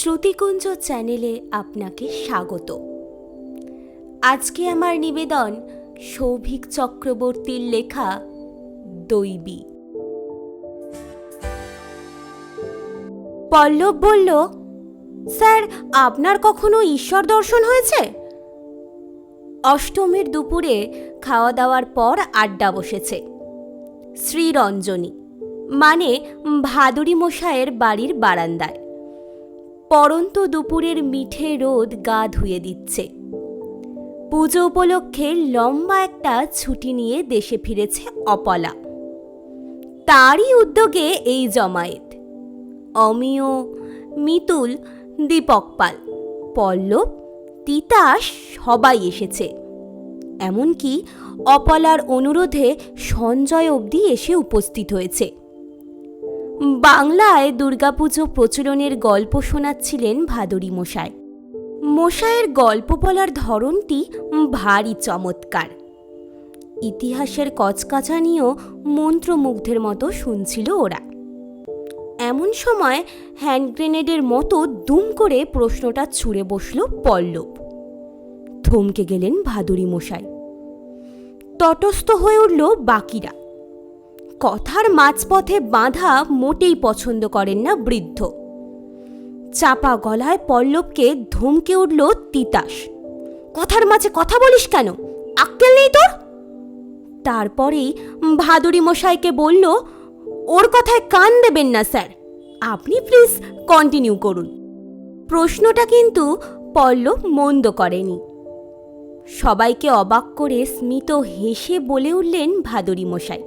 শ্রুতিকুঞ্জ চ্যানেলে আপনাকে স্বাগত। আজকে আমার নিবেদন সৌভিক চক্রবর্তীর লেখা দৈবী। পল্লব বলল, স্যার, আপনার কখনো ঈশ্বর দর্শন হয়েছে? অষ্টমীর দুপুরে খাওয়া দাওয়ার পর আড্ডা বসেছে। শ্রীরঞ্জনী মানে ভাদুরী মশায়ের বাড়ির বারান্দায়। পরন্ত দুপুরের মিঠে রোদ গা ধুয়ে দিচ্ছে। পুজো উপলক্ষে লম্বা একটা ছুটি নিয়ে দেশে ফিরেছে অপলা। তারই উদ্যোগে এই জমায়েত। অমিয়, মিতুল, দীপক পাল, পল্লব, তিতাস সবাই এসেছে। এমনকি অপলার অনুরোধে সঞ্জয় অবধি এসে উপস্থিত হয়েছে। বাংলায় দুর্গাপুজো প্রচলনের গল্প শোনাচ্ছিলেন ভাদরী মশাই। মশায়ের গল্প বলার ধরনটি ভারী চমৎকার। ইতিহাসের কচকাচানিও মন্ত্রমুগ্ধের মতো শুনছিল ওরা। এমন সময় হ্যান্ড গ্রেনেডের মতো দুম করে প্রশ্নটা ছুঁড়ে বসল পল্লব। থমকে গেলেন ভাদুরী মশাই। তটস্থ হয়ে উঠল বাকিরা। কথার মাঝপথে বাঁধা মোটেই পছন্দ করেন না বৃদ্ধ। চাপা গলায় পল্লবকে ধমকে উঠল তিতাস। কথার মাঝে কথা বলিস কেন? আক্কেল নেই তোর? তারপরেই ভাদুরী মশাইকে বলল, ওর কথায় কান দেবেন না, স্যার। আপনি প্লিজ কন্টিনিউ করুন। প্রশ্নটা কিন্তু পল্লব মন্দ করেনি। সবাইকে অবাক করে স্মিত হেসে বলে উঠলেন ভাদুরী মশাই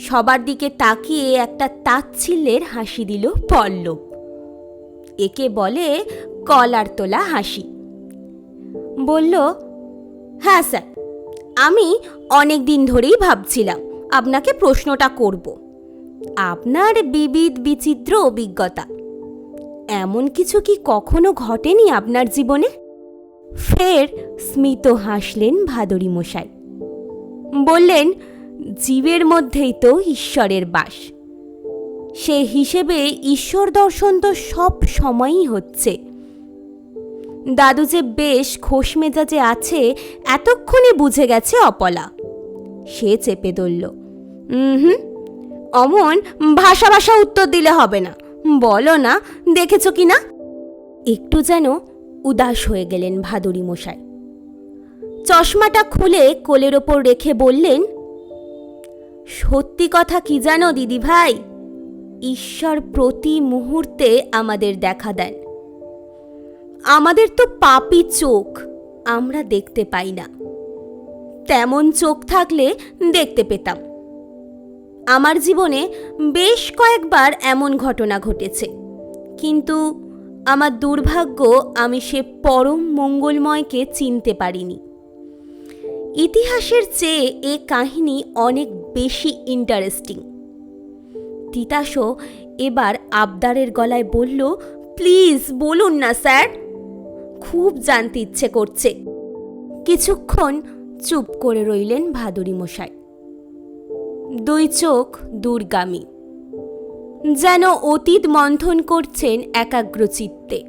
সবার দিকে তাকিয়ে একটা তাচ্ছিল্যের হাসি দিল পল্লব। একে বলে কলার তোলা হাসি। বলল হ্যাঁ স্যার, আমি অনেক দিন ধরেই ভাবছিলাম আপনাকে প্রশ্নটা করব। আপনার বিবিধ, বিচিত্র অভিজ্ঞতা, এমন কিছু কি কখনো ঘটেনি আপনার জীবনে? ফের স্মিত হাসলেন ভাদরী মশাই। বললেন জীবের মধ্যেই তো ঈশ্বরের বাস। সে হিসেবে ঈশ্বর দর্শন তো সব সময়ই হচ্ছে। দাদু যে বেশ খোশ মেজাজে আছে, এতক্ষণে বুঝে গেছে অপলা। সে চেপে ধরল হুম অমন ভাষা ভাষা উত্তর দিলে হবে না। বলো না, দেখেছ কি না? একটু যেন উদাস হয়ে গেলেন ভাদুরী মশাই। চশমাটা খুলে কোলের ওপর রেখে বললেন সত্যি কথা কি জানো দিদি ভাই ঈশ্বর প্রতি মুহূর্তে আমাদের দেখা দেন। আমাদের তো পাপি চোখ আমরা দেখতে পাই না। তেমন চোখ থাকলে দেখতে পেতাম। আমার জীবনে বেশ কয়েকবার এমন ঘটনা ঘটেছে। কিন্তু আমার দুর্ভাগ্য আমি সে পরম মঙ্গলময়কে চিনতে পারিনি। ইতিহাসের চেয়ে এ কাহিনী অনেক বেশি ইন্টারেস্টিং তিতাসও এবার আবদারের গলায় বলল, প্লিজ বলুন না, স্যার। খুব জানতে ইচ্ছে করছে। কিছুক্ষণ চুপ করে রইলেন ভাদুরী মশাই। দুই চোখ দুর্গামী। যেন অতীত মন্থন করছেন একাগ্র চিত্তে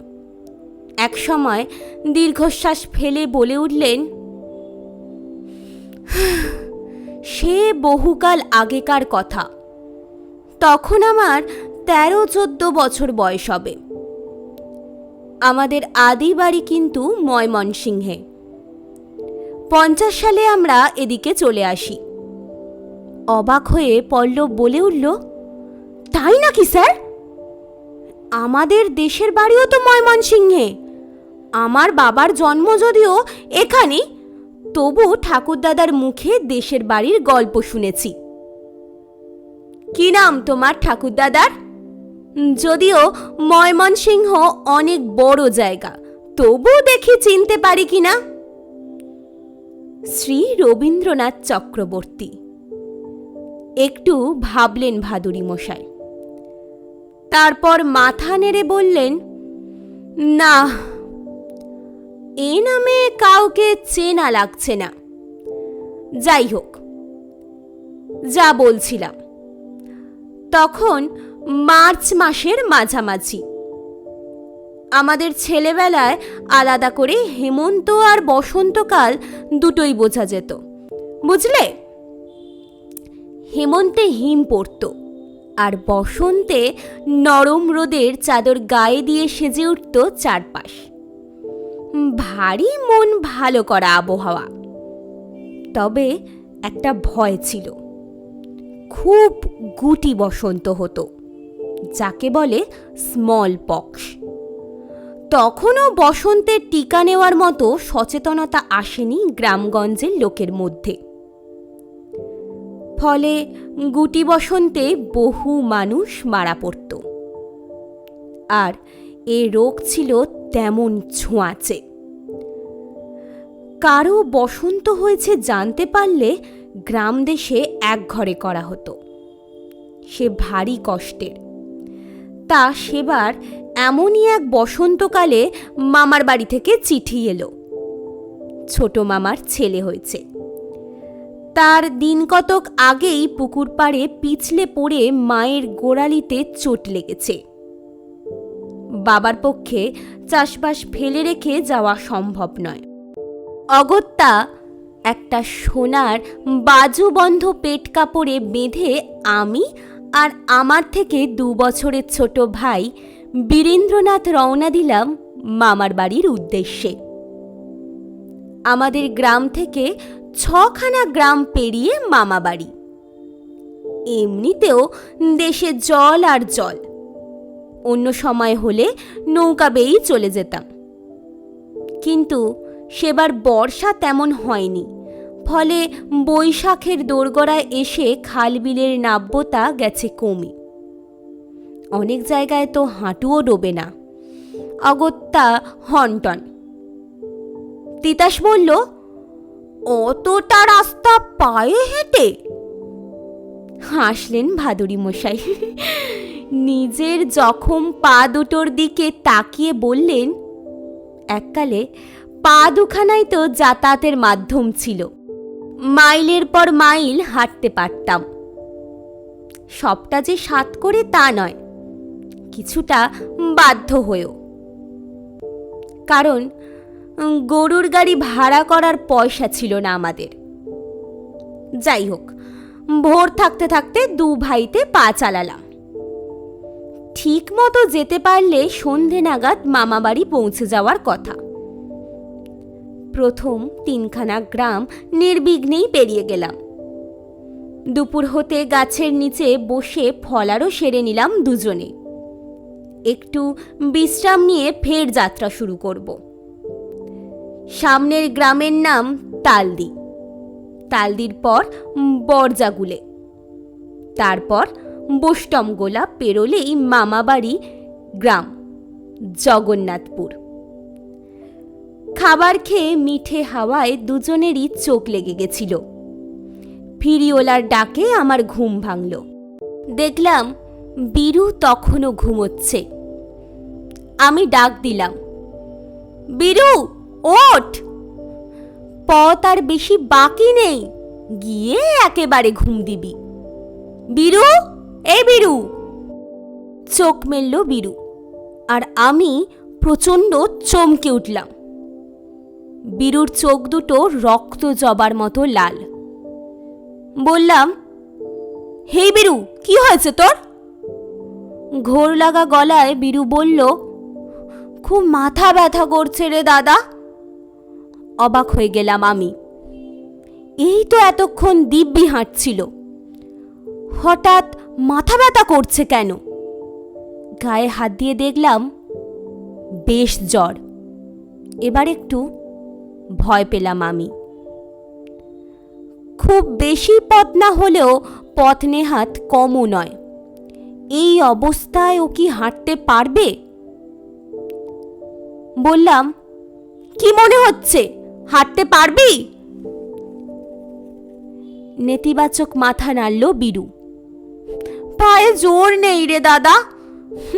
একসময় দীর্ঘশ্বাস ফেলে বলে উঠলেন সে বহুকাল আগেকার কথা। তখন আমার তেরো চোদ্দ বছর বয়স হবে। আমাদের আদি বাড়ি কিন্তু ময়মনসিংহে। পঞ্চাশ সালে আমরা এদিকে চলে আসি। অবাক হয়ে পল্লব বলে উঠল, তাই নাকি, স্যার? আমাদের দেশের বাড়িও তো ময়মনসিংহে। আমার বাবার জন্ম যদিও এখানেই তবু ঠাকুরদাদার মুখে দেশের বাড়ির গল্প শুনেছি। কি নাম তোমার ঠাকুরদাদার? যদিও ময়মনসিংহ অনেক বড় জায়গা তবু দেখি চিনতে পারি কিনা শ্রী রবীন্দ্রনাথ চক্রবর্তী। একটু ভাবলেন ভাদুরী মশাই। তারপর মাথা নেড়ে বললেন, না এ নামে কাউকে চেনা লাগছে না। যাই হোক, যা বলছিলাম। তখন মার্চ মাসের মাঝামাঝি। আমাদের ছেলেবেলায় আলাদা করে হেমন্ত আর বসন্তকাল দুটোই বোঝা যেত। বুঝলে? হেমন্তে হিম পড়তো আর বসন্তে নরম রোদের চাদর গায়ে দিয়ে সেজে উঠত চারপাশ। ভারী মন ভালো করা আবহাওয়া। তবে একটা ভয় ছিল। খুব গুটি বসন্ত হতো, যাকে বলে স্মল পক্স তখনও বসন্তের টিকা নেওয়ার মতো সচেতনতা আসেনি গ্রামগঞ্জের লোকের মধ্যে। ফলে গুটি বসন্তে বহু মানুষ মারা পড়ত। আর এ রোগ ছিল তেমন ছোঁয়াচে। কারও বসন্ত হয়েছে জানতে পারলে গ্রাম দেশে এক ঘরে করা হতো। সে ভারী কষ্টের। তা সেবার এমনই এক বসন্তকালে মামার বাড়ি থেকে চিঠি এলো। ছোট মামার ছেলে হয়েছে। তার দিন কতক আগেই পুকুর পাড়ে পিছলে পড়ে মায়ের গোড়ালিতে চোট লেগেছে। বাবার পক্ষে চাষবাস ফেলে রেখে যাওয়া সম্ভব নয়। অগত্যা একটা সোনার বাজুবন্ধ পেট কাপড়ে বেঁধে আমি আর আমার থেকে দু বছরের ছোট ভাই বীরেন্দ্রনাথ রওনা দিলাম মামার বাড়ির উদ্দেশ্যে। আমাদের গ্রাম থেকে ছখানা গ্রাম পেরিয়ে মামা বাড়ি। এমনিতেও দেশে জল আর জল। অন্য সময় হলে নৌকা বেয়েই চলে যেতাম। কিন্তু সেবার বর্ষা তেমন হয়নি। ফলে বৈশাখের দোরগড়ায় এসে খালবিলের নাব্যতা গেছে কমে। অনেক জায়গায় তো হাঁটুও ডোবে না। অগত্যা হনটন। তিতাস বলল, অতটা রাস্তা পায়ে হেঁটে? হাসলেন ভাদুরী মশাই নিজের জখম পা দুটোর দিকে তাকিয়ে বললেন, এককালে পা দুখানাই তো যাতায়াতের মাধ্যম ছিল। মাইলের পর মাইল হাঁটতে পারতাম। সবটা যে সাত করে তা নয়, কিছুটা বাধ্য হয়েও। কারণ, গরুর গাড়ি ভাড়া করার পয়সা ছিল না আমাদের। যাই হোক, ভোর থাকতে থাকতে দু ভাইতে পা চালালাম। ঠিক মতো যেতে পারলে সন্ধে নাগাদ মামাবাড়ি পৌঁছে যাওয়ার কথা। প্রথম তিনখানা গ্রাম নির্বিঘ্নেই পেরিয়ে গেলাম। দুপুর হতে গাছের নিচে বসে ফলারও সেরে নিলাম দুজনে। একটু বিশ্রাম নিয়ে ফের যাত্রা শুরু করব। সামনের গ্রামের নাম তালদি। তালদির পর বরজাগুলে। তারপর বোস্টম গোলা পেরোলেই মামাবাড়ি গ্রাম, জগন্নাথপুর। খাবার খেয়ে মিঠে হাওয়ায় দুজনেরই চোখ লেগে গেছিল। ফিরিওলার ডাকে আমার ঘুম ভাঙল। দেখলাম বীরু তখনও ঘুমোচ্ছে। আমি ডাক দিলাম, বীরু, ওঠ! পথ আর বেশি বাকি নেই, গিয়ে একেবারে ঘুম দিবি। বীরু! এই বীরু। চোখ মেলল বীরু। আর আমি প্রচণ্ড চমকে উঠলাম। বীরুর চোখ দুটো রক্ত জবার মতো লাল। বললাম, হে বীরু, কি হয়েছে তোর? ঘোর লাগা গলায় বীরু বলল, খুব মাথা ব্যথা করছে রে দাদা। অবাক হয়ে গেলাম আমি। এই তো এতক্ষণ দিব্যি হাঁটছিল। হঠাৎ মাথা ব্যথা করছে কেন? গায়ে হাত দিয়ে দেখলাম বেশ জ্বর। এবার একটু ভয় পেলাম আমি। খুব বেশি পথ না হলেও পথ নেহাত কমও নয়। এই অবস্থায় ও কি হাঁটতে পারবে? বললাম, কি মনে হচ্ছে? হাঁটতে পারবি? নেতিবাচক মাথা নাড়ল বীরু। পায়ে জোর নেই রে দাদা।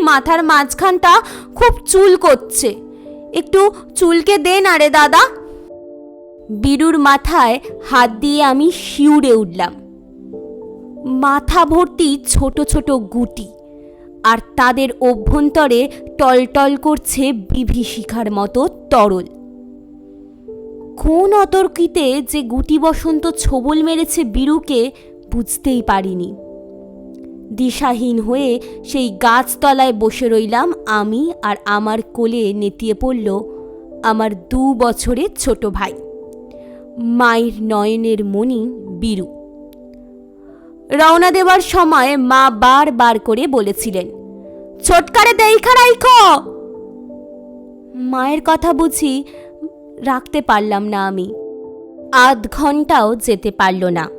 মাথার মাঝখানটা খুব চুল করছে। একটু চুলকে দে না রে দাদা। বীরুর মাথায় হাত দিয়ে আমি শিউরে উঠলাম। মাথা ভর্তি ছোট ছোট গুটি আর তাদের অভ্যন্তরে টলটল করছে বিভীষিকার মতো তরল। কোন অতর্কিতে যে গুটি বসন্ত ছোবল মেরেছে বীরুকে বুঝতেই পারিনি। দিশাহীন হয়ে সেই গাছতলায় বসে রইলাম আমি আর আমার কোলে নেতিয়ে পড়ল আমার দু বছরের ছোট ভাই। মায়ের নয়নের মণি বীরু। রওনা দেওয়ার সময় মা বার বার করে বলেছিলেন, ছোটকারে দেইখা রাইখ! মায়ের কথা বুঝি রাখতে পারলাম না আমি। আধ ঘন্টাও যেতে পারল না।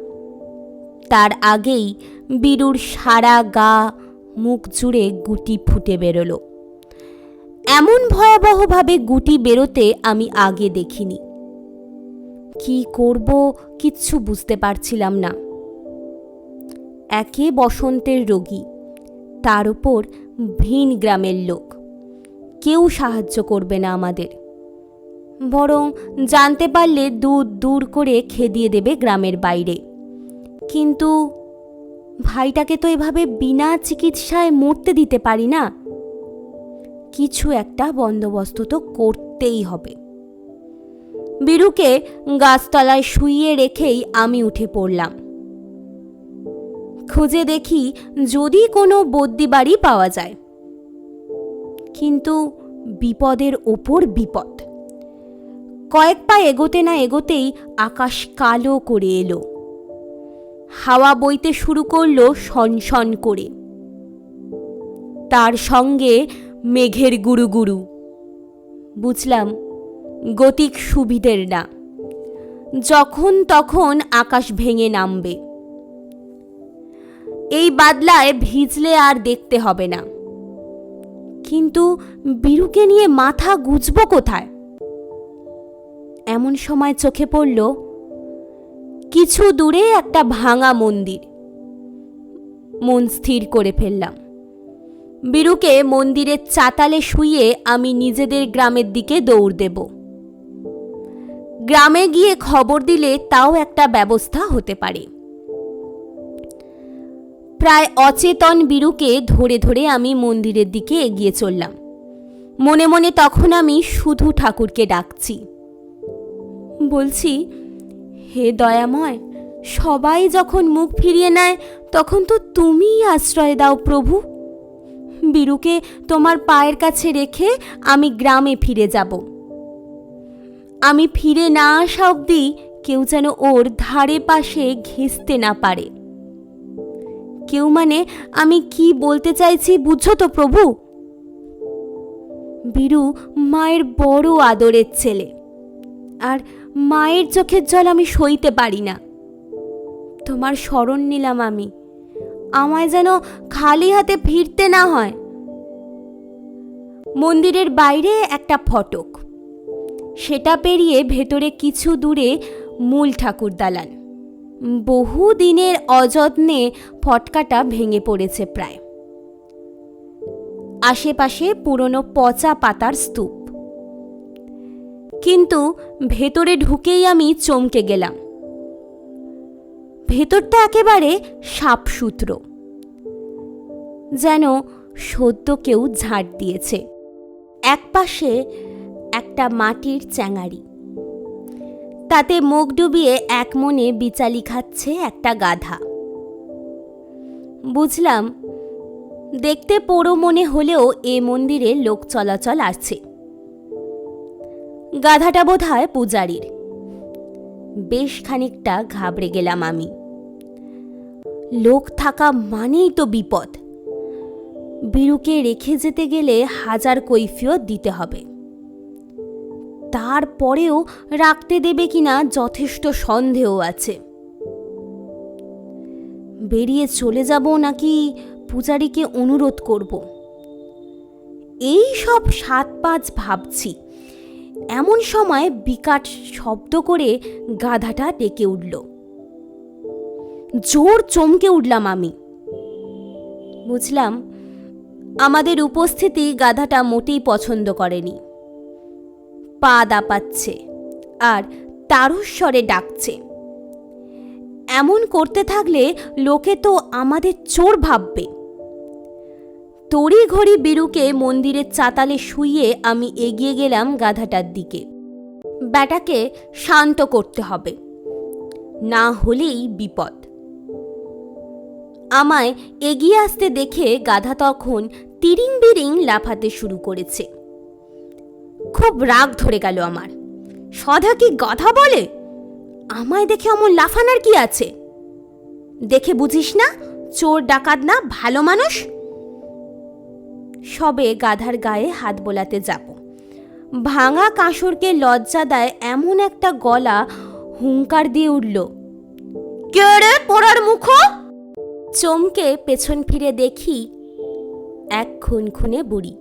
তার আগেই বীরুর সারা গা মুখ জুড়ে গুটি ফুটে বেরোলো। এমন ভয়াবহভাবে গুটি বেরোতে আমি আগে দেখিনি। কি করব কিচ্ছু বুঝতে পারছিলাম না। একে বসন্তের রোগী, তার উপর ভিন গ্রামের লোক। কেউ সাহায্য করবে না আমাদের। বরং জানতে পারলে দূর দূর করে খেদিয়ে দেবে গ্রামের বাইরে। কিন্তু ভাইটাকে তো এভাবে বিনা চিকিৎসায় মরতে দিতে পারি না। কিছু একটা বন্দোবস্ত তো করতেই হবে। বীরুকে গাছতলায় শুইয়ে রেখেই আমি উঠে পড়লাম। খুঁজে দেখি যদি কোনো বদ্যি বাড়ি পাওয়া যায়। কিন্তু বিপদের ওপর বিপদ। কয়েক পা এগোতে না এগোতেই আকাশ কালো করে এলো। হাওয়া বইতে শুরু করল সনসন করে। তার সঙ্গে মেঘের গুরু গুরু। বুঝলাম, গতিক সুবিধের না। যখন তখন আকাশ ভেঙে নামবে। এই বাদলায় ভিজলে আর দেখতে হবে না। কিন্তু বীরুকে নিয়ে মাথা গুজব কোথায়? এমন সময় চোখে পড়ল কিছু দূরে একটা ভাঙা মন্দির। মন স্থির করে ফেললাম। বীরুকে মন্দিরের চাতালে শুয়ে আমি নিজেদের গ্রামের দিকে দৌড় দেব। গ্রামে গিয়ে খবর দিলে তাও একটা ব্যবস্থা হতে পারে। প্রায় অচেতন বীরুকে ধরে ধরে আমি মন্দিরের দিকে এগিয়ে চললাম। মনে মনে তখন আমি শুধু ঠাকুরকে ডাকছি। বলছি হে দয়াময়, সবাই যখন মুখ ফিরিয়ে নেয়, তখন তো তুমিই আশ্রয় দাও প্রভু। বীরুকে তোমার পায়ের কাছে রেখে আমি গ্রামে ফিরে যাব। আমি ফিরে না আসা অবধি কেউ যেন ওর ধারে পাশে ঘেঁচতে না পারে। কেউ মানে আমি কি বলতে চাইছি বুঝছ তো প্রভু? বীরু মায়ের বড় আদরের ছেলে। আর মায়ের চোখের জল আমি সইতে পারি না। তোমার স্মরণ নিলাম আমি। আমায় যেন খালি হাতে ফিরতে না হয়। মন্দিরের বাইরে একটা ফটক। সেটা পেরিয়ে ভেতরে কিছু দূরে মূল ঠাকুর দালান। বহু দিনের অযত্নে ফটকাটা ভেঙে পড়েছে প্রায়। আশেপাশে পুরনো পচা পাতার স্তূপ। কিন্তু ভেতরে ঢুকেই আমি চমকে গেলাম। ভেতরটা একেবারে সাপসূত্র, যেন সদ্য কেউ ঝাড় দিয়েছে। একপাশে একটা মাটির চ্যাঙারি তাতে মুখ ডুবিয়ে এক মনে বিচালি খাচ্ছে একটা গাধা। বুঝলাম, দেখতে পোড়ো মনে হলেও এ মন্দিরে লোক চলাচল আছে গাধাটা বোধ হয় পূজারীর। বেশ খানিকটা ঘাবড়ে গেলাম আমি। লোক থাকা মানেই তো বিপদ। বীরুকে রেখে যেতে গেলে হাজার কৈফিয়ত দিতে হবে। তারপরেও রাখতে দেবে কিনা যথেষ্ট সন্দেহ আছে। বেরিয়ে চলে যাব নাকি পূজারীকে অনুরোধ করব। এই সব সাত পাঁচ ভাবছি। এমন সময় বিকাট শব্দ করে গাধাটা ডেকে উঠল। জোর চমকে উঠলাম আমি। বুঝলাম, আমাদের উপস্থিতি গাধাটা মোটেই পছন্দ করেনি। পা দাপাচ্ছে আর তারস্বরে ডাকছে। এমন করতে থাকলে লোকে তো আমাদের চোর ভাববে। তড়িঘড়ি বিরুকে মন্দিরের চাতালে শুইয়ে আমি এগিয়ে গেলাম গাধাটার দিকে। ব্যাটাকে শান্ত করতে হবে। না হলেই বিপদ। আমায় এগিয়ে আসতে দেখে গাধা তখন তিরিং বিরিং লাফাতে শুরু করেছে। খুব রাগ ধরে গেল আমার। সধা কি গাধা বলে? আমায় দেখে অমন লাফানার কি আছে? দেখে বুঝিস না, চোর ডাকাত না ভালো মানুষ? সবে গাধার গায়ে হাত বোলাতে যাব। ভাঙা কাঁসরকে লজ্জা দেয় এমন একটা গলা হুঙ্কার দিয়ে উঠল, কে রে পোড়ার মুখ? চমকে পেছন ফিরে দেখি এক খুন খুনে বুড়ি,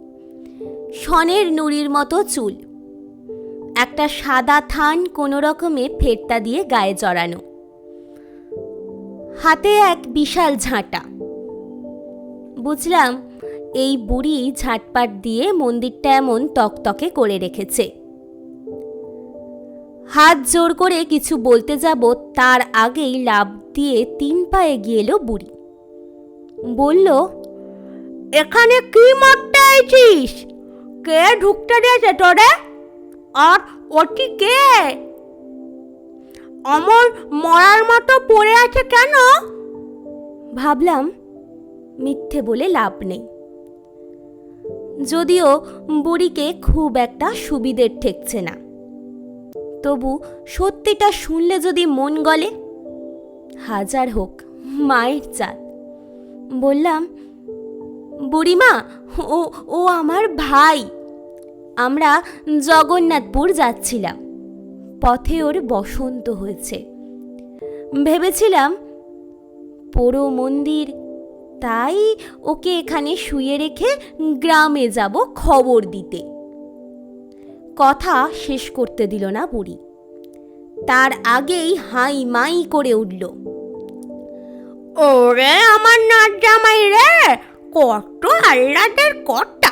সনের নুড়ির মতো চুল, একটা সাদা থান কোনো রকমে ফেরতা দিয়ে গায়ে জড়ানো, হাতে এক বিশাল ঝাঁটা। বুঝলাম এই বুড়ি ঝাটপাট দিয়ে মন্দিরটা এমন তকতকে করে রেখেছে। হাত জোর করে কিছু বলতে যাব, তার আগেই লাভ দিয়ে তিন পায়ে এগিয়ে এলো বুড়ি। বলল, এখানে কি মারতে আইছিস? কে ঢুকতে দিয়েছে তোরে? আর ওটি কে? অমর মরার মতো পড়ে আছে কেন? ভাবলাম, মিথ্যে বলে লাভ নেই। যদিও বুড়িকে খুব একটা সুবিধের ঠেকছে না। তবু সত্যিটা শুনলে যদি মন গলে, হাজার হোক, মায়ের চাঁদ। বললাম, বুড়িমা, ও ও আমার ভাই। আমরা জগন্নাথপুর যাচ্ছিলাম। পথে ওর বসন্ত হয়েছে। ভেবেছিলাম, পোড়ো মন্দির তাই ওকে এখানে শুয়ে রেখে গ্রামে যাব খবর দিতে। কথা শেষ করতে দিল না বুড়ি। তার আগেই হাই মাই করে উঠল। ওরে আমার নাচ জামাই রে, কত আহ্লাদের কর্তা।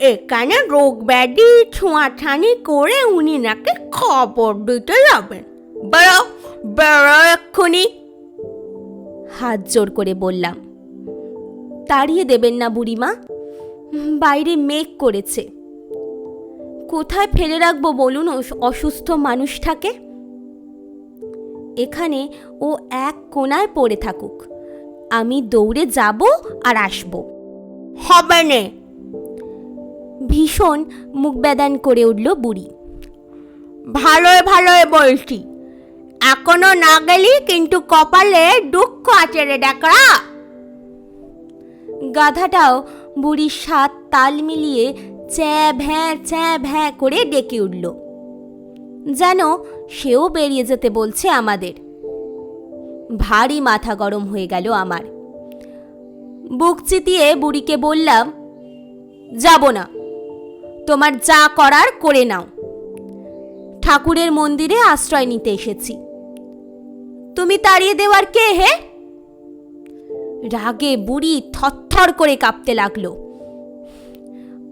এখানে রোগ ব্যাধি ছোঁয়াছানি করে উনি নাকি খবর দিতে যাবেন। বেরো বেরো এক্ষুনি। হাত জোর করে বললাম তাড়িয়ে দেবেন না বুড়িমা। বাইরে মেঘ করেছে। কোথায় ফেলে রাখব বলুন অস- অসুস্থ মানুষটাকে? এখানে ও এক কোনায় পড়ে থাকুক। আমি দৌড়ে যাব আর আসব। হবে নে। ভীষণ মুখবেদান করে উঠল বুড়ি। ভালোই ভালোই বলছি এখনও না গেলি কিন্তু কপালে দুঃখ আছে রে ডাকরা গাধাটাও বুড়ির সাত তাল মিলিয়ে চ্যা ভ্যাঁ চ্যা ভ্যাঁ করে ডেকে উঠল। যেন সেও বেরিয়ে যেতে বলছে আমাদের। ভারী মাথা গরম হয়ে গেল আমার। বুক চিতিয়ে বুড়িকে বললাম, যাব না। তোমার যা করার করে নাও। ঠাকুরের মন্দিরে আশ্রয় নিতে এসেছি। তুমি তাড়িয়ে দেওয়ার কে হে? রাগে বুড়ি থরথর করে কাঁপতে লাগল।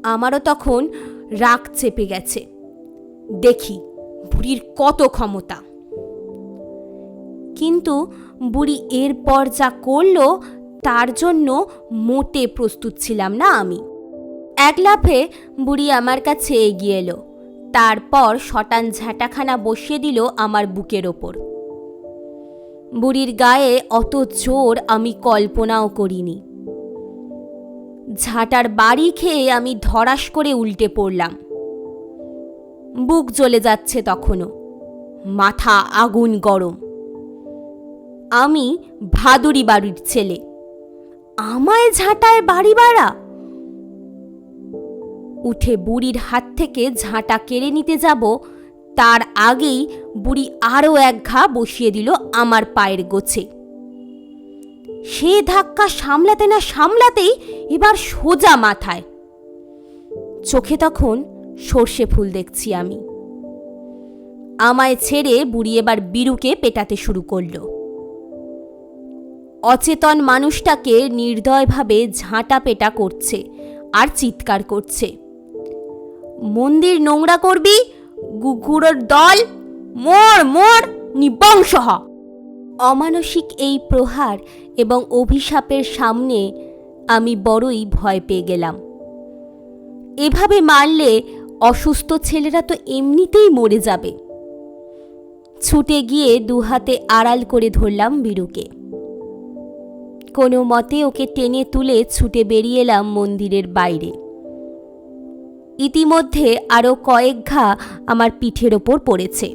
আমারও তখন রাগ চেপে গেছে। দেখি বুড়ির কত ক্ষমতা। কিন্তু বুড়ি এরপর যা করল, তার জন্য মোটে প্রস্তুত ছিলাম না আমি। এক লাফে বুড়ি আমার কাছে এগিয়ে এলো। তারপর শটান ঝাঁটাখানা বসিয়ে দিল আমার বুকের ওপর। বুড়ির গায়ে অত জোর আমি কল্পনাও করিনি। ঝাঁটার বাড়ি খেয়ে আমি ধরাস করে উল্টে পড়লাম। বুক জ্বলে যাচ্ছে তখনও। মাথা আগুন গরম। আমি ভাদুরি বাড়ির ছেলে। আমায় ঝাঁটায় বাড়ি বাড়া উঠে বুড়ির হাত থেকে ঝাঁটা কেড়ে নিতে যাব তার আগেই বুড়ি আরও এক ঘা বসিয়ে দিল আমার পায়ের গোছে। সে ধাক্কা সামলাতে না সামলাতেই এবার সোজা মাথায়। চোখে তখন সর্ষে ফুল দেখছি আমি। আমায় ছেড়ে বুড়ি এবার বিরুকে পেটাতে শুরু করল। অচেতন মানুষটাকে নির্দয়ভাবে ঝাঁটা পেটা করছে আর চিৎকার করছে। মন্দির নোংরা করবি? গুগুড়োর দল, মোর মোর নিবংস হ অমানসিক এই প্রহার এবং অভিশাপের সামনে আমি বড়ই ভয় পেয়ে গেলাম। এভাবে মারলে অসুস্থ ছেলেরা তো এমনিতেই মরে যাবে। ছুটে গিয়ে দুহাতে আড়াল করে ধরলাম বীরুকে। কোনো মতে ওকে টেনে তুলে ছুটে বেরিয়ে এলাম মন্দিরের বাইরে। ইতিমধ্যে আরও কয়েক ঘা আমার পিঠের ওপর পড়েছে।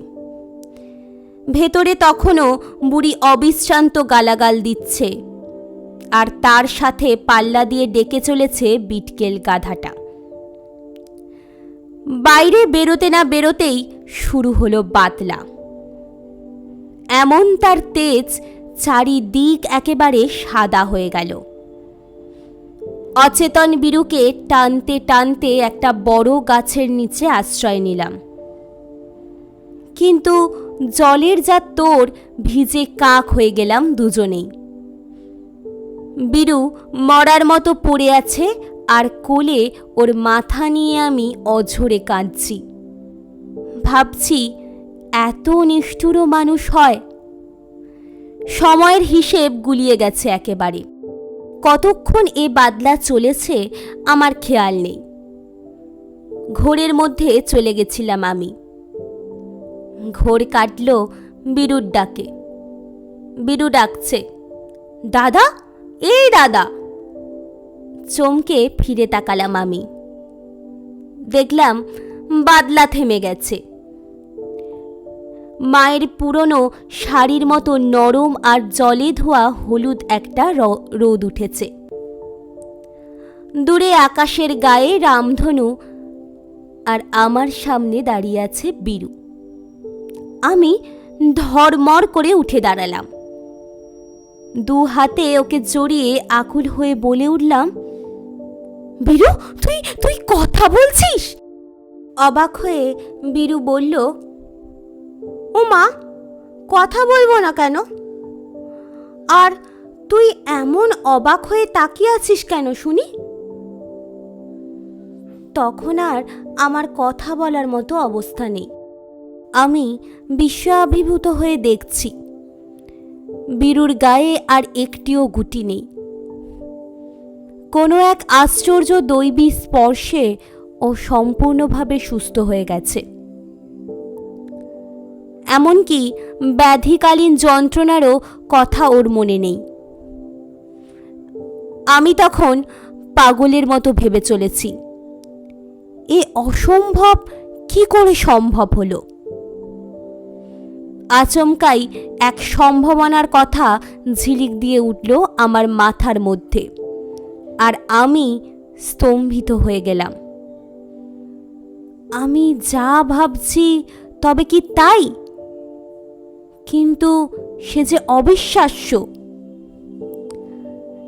ভেতরে তখনও বুড়ি অবিশ্রান্ত গালাগাল দিচ্ছে। আর তার সাথে পাল্লা দিয়ে ডেকে চলেছে বিটকেল গাধাটা। বাইরে বেরোতে না বেরোতেই শুরু হলো বাতলা। এমন তার তেজ চারিদিক একেবারে সাদা হয়ে গেল। অচেতন বিরুকে টানতে টানতে একটা বড় গাছের নিচে আশ্রয় নিলাম। কিন্তু জলের যা তোর ভিজে কাক হয়ে গেলাম দুজনেই। বীরু মরার মতো পড়ে আছে আর কোলে ওর মাথা নিয়ে আমি অঝরে কাঁদছি। ভাবছি, এত নিষ্ঠুরও মানুষ হয়। সময়ের হিসেব গুলিয়ে গেছে একেবারে। কতক্ষণ এ বাদলা চলেছে আমার খেয়াল নেই। ঘোরের মধ্যে চলে গেছিলাম আমি। ঘোর কাটল বিরুর ডাকে। বিরু ডাকছে, দাদা, এই দাদা! চমকে ফিরে তাকালাম আমি। দেখলাম বাদলা থেমে গেছে। মায়ের পুরনো শাড়ির মতো নরম আর জলে ধোয়া হলুদ একটা রোদ উঠেছে। দূরে আকাশের গায়ে রামধনু আর আমার সামনে দাঁড়িয়ে আছে বীরু। আমি ধরমর করে উঠে দাঁড়ালাম। দু হাতে ওকে জড়িয়ে আকুল হয়ে বলে উঠলাম, বীরু, তুই তুই কথা বলছিস? অবাক হয়ে বীরু বলল ও মা কথা বলব না কেন? আর তুই এমন অবাক হয়ে তাকিয়ে আছিস কেন শুনি? তখন আর আমার কথা বলার মতো অবস্থা নেই। আমি বিস্ময়াভিভূত হয়ে দেখছি। বীরুর গায়ে আর একটিও গুটি নেই। কোনো এক আশ্চর্য দৈবী স্পর্শে ও সম্পূর্ণভাবে সুস্থ হয়ে গেছে। এমনকি ব্যাধিকালীন যন্ত্রণারও কথা ওর মনে নেই। আমি তখন পাগলের মতো ভেবে চলেছি। এ অসম্ভব কি করে সম্ভব হলো? আচমকাই এক সম্ভাবনার কথা ঝিলিক দিয়ে উঠল আমার মাথার মধ্যে আর আমি স্তম্ভিত হয়ে গেলাম। আমি যা ভাবছি তবে কি তাই? কিন্তু সে যে অবিশ্বাস্য।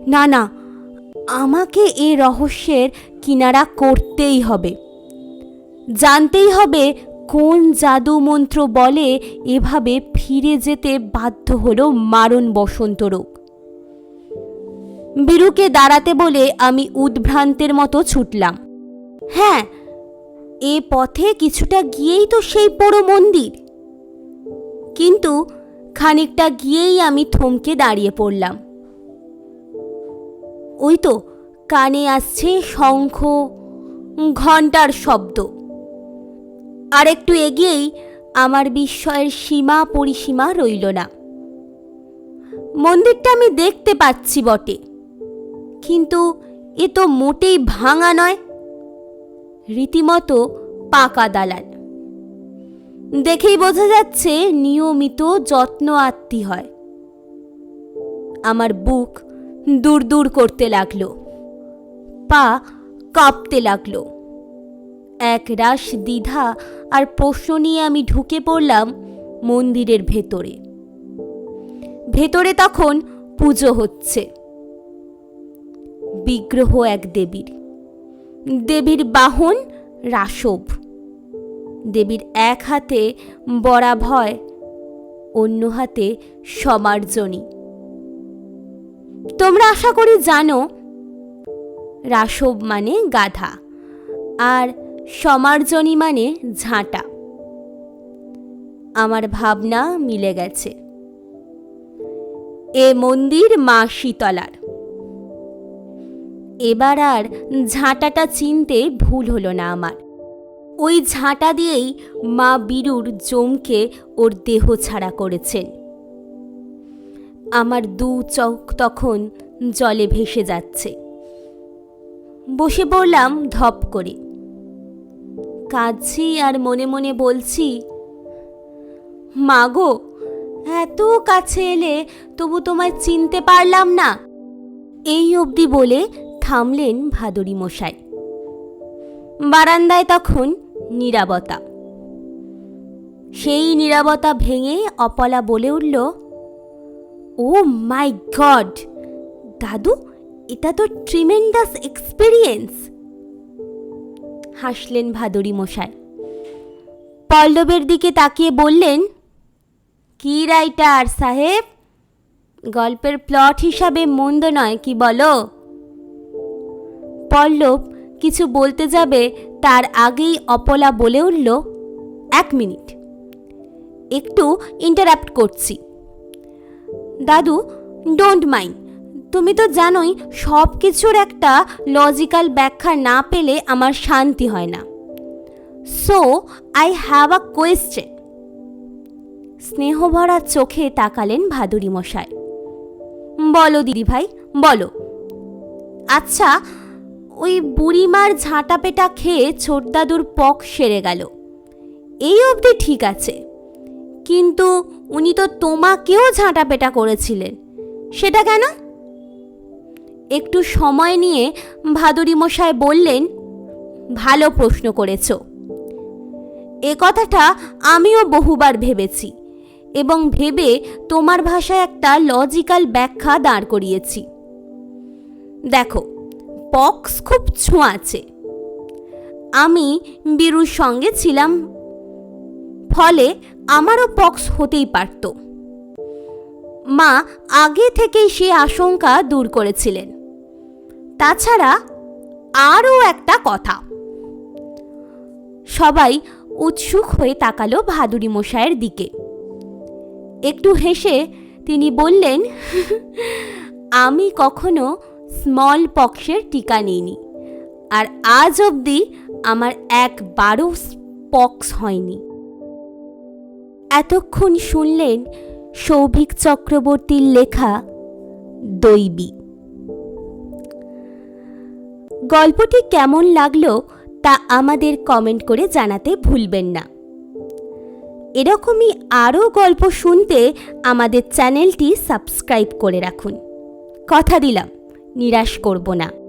না না, আমাকে এ রহস্যের কিনারা করতেই হবে। জানতেই হবে কোন জাদু মন্ত্র বলে এভাবে ফিরে যেতে বাধ্য হলো মারণ বসন্ত রোগ। বীরুকে দাঁড়াতে বলে আমি উদ্ভ্রান্তের মতো ছুটলাম। হ্যাঁ এ পথে কিছুটা গিয়েই তো সেই বড় মন্দির। কিন্তু খানিকটা গিয়েই আমি থমকে দাঁড়িয়ে পড়লাম। ওই তো কানে আসছে শঙ্খ ঘণ্টার শব্দ। আর একটু এগিয়েই আমার বিস্ময়ের সীমা পরিসীমা রইল না। মন্দিরটা আমি দেখতে পাচ্ছি বটে, কিন্তু এ তো মোটেই ভাঙা নয়, রীতিমতো পাকা দালান। দেখেই বোঝা যাচ্ছে নিয়মিত যত্ন আত্মি হয়। আমার বুক দূর দূর করতে লাগল। পা কাঁপতে লাগল। এক রাশ দ্বিধা আর প্রশ্ন নিয়ে আমি ঢুকে পড়লাম মন্দিরের ভেতরে। ভেতরে তখন পুজো হচ্ছে। বিগ্রহ এক দেবীর। দেবীর বাহন রাসব। দেবীর এক হাতে বরাভয়, অন্য হাতে সমার্জনী। তোমরা আশা করি জানো, রাসব মানে গাধা আর সমার্জনী মানে ঝাঁটা। আমার ভাবনা মিলে গেছে। এ মন্দির মা শীতলার। এবার আর ঝাঁটাটা চিনতে ভুল হলো না আমার। ওই ঝাঁটা দিয়েই মা বীরুর জমকে ওর দেহ ছাড়া করেছেন। আমার দু চোখ তখন জলে ভেসে যাচ্ছে। বসে পড়লাম ধপ করে। কাঁদছি আর মনে মনে বলছি মাগো এত কাছে এলে তবু তোমায় চিনতে পারলাম না। এই অবধি বলে থামলেন ভাদরী মশাই। বারান্দায় তখন নীরবতা সেই নীরবতা ভেঙে অপলা বলে উঠল, ও মাই গড! দাদু, এটা তো ট্রিমেন্ডাস এক্সপিরিয়েন্স! হাসলেন ভাদরী মশাই। পল্লবের দিকে তাকিয়ে বললেন, কি রাইটার সাহেব? গল্পের প্লট হিসাবে মন্দ নয় কি বলো? পল্লব, কিছু বলতে যাবে তার আগেই অপলা বলে উঠল, এক মিনিট। একটু ইন্টারাপ্ট করছি। দাদু ডোন্ট মাইন্ড তুমি তো জানোই সব কিছুর একটা লজিক্যাল ব্যাখ্যা না পেলে আমার শান্তি হয় না। So I have a question স্নেহভরা চোখে তাকালেন ভাদুরী মশাই। বলো দিদি ভাই বলো। আচ্ছা ওই বুড়িমার ঝাঁটা পেটা খেয়ে ছোটদাদুর পক সেরে গেল। এই অবধি ঠিক আছে। কিন্তু উনি তো তোমাকেও ঝাঁটা পেটা করেছিলেন। সেটা কেন? একটু সময় নিয়ে ভাদুরী মশাই বললেন, ভালো প্রশ্ন করেছ। এ কথাটা আমিও বহুবার ভেবেছি এবং ভেবে তোমার ভাষায় একটা লজিক্যাল ব্যাখ্যা দাঁড় করিয়েছি। দেখো পক্স খুব ছোঁয়াচে আমি বীরুর সঙ্গে ছিলাম। ফলে আমারও পক্স হতেই পারত। মা আগে থেকেই সে আশঙ্কা দূর করেছিলেন। তাছাড়া আরও একটা কথা। সবাই উৎসুক হয়ে তাকালো ভাদুরী মশায়ের দিকে। একটু হেসে তিনি বললেন, আমি কখনো স্মল পক্সের টিকা নিইনি। আর আজ অবধি আমার একবারও পক্স হয়নি। এতক্ষণ শুনলেন সৌভিক চক্রবর্তীর লেখা দৈবী। গল্পটি কেমন লাগল তা আমাদের কমেন্ট করে জানাতে ভুলবেন না। এরকমই আরও গল্প শুনতে আমাদের চ্যানেলটি সাবস্ক্রাইব করে রাখুন। কথা দিলাম। নিরাশ করব না।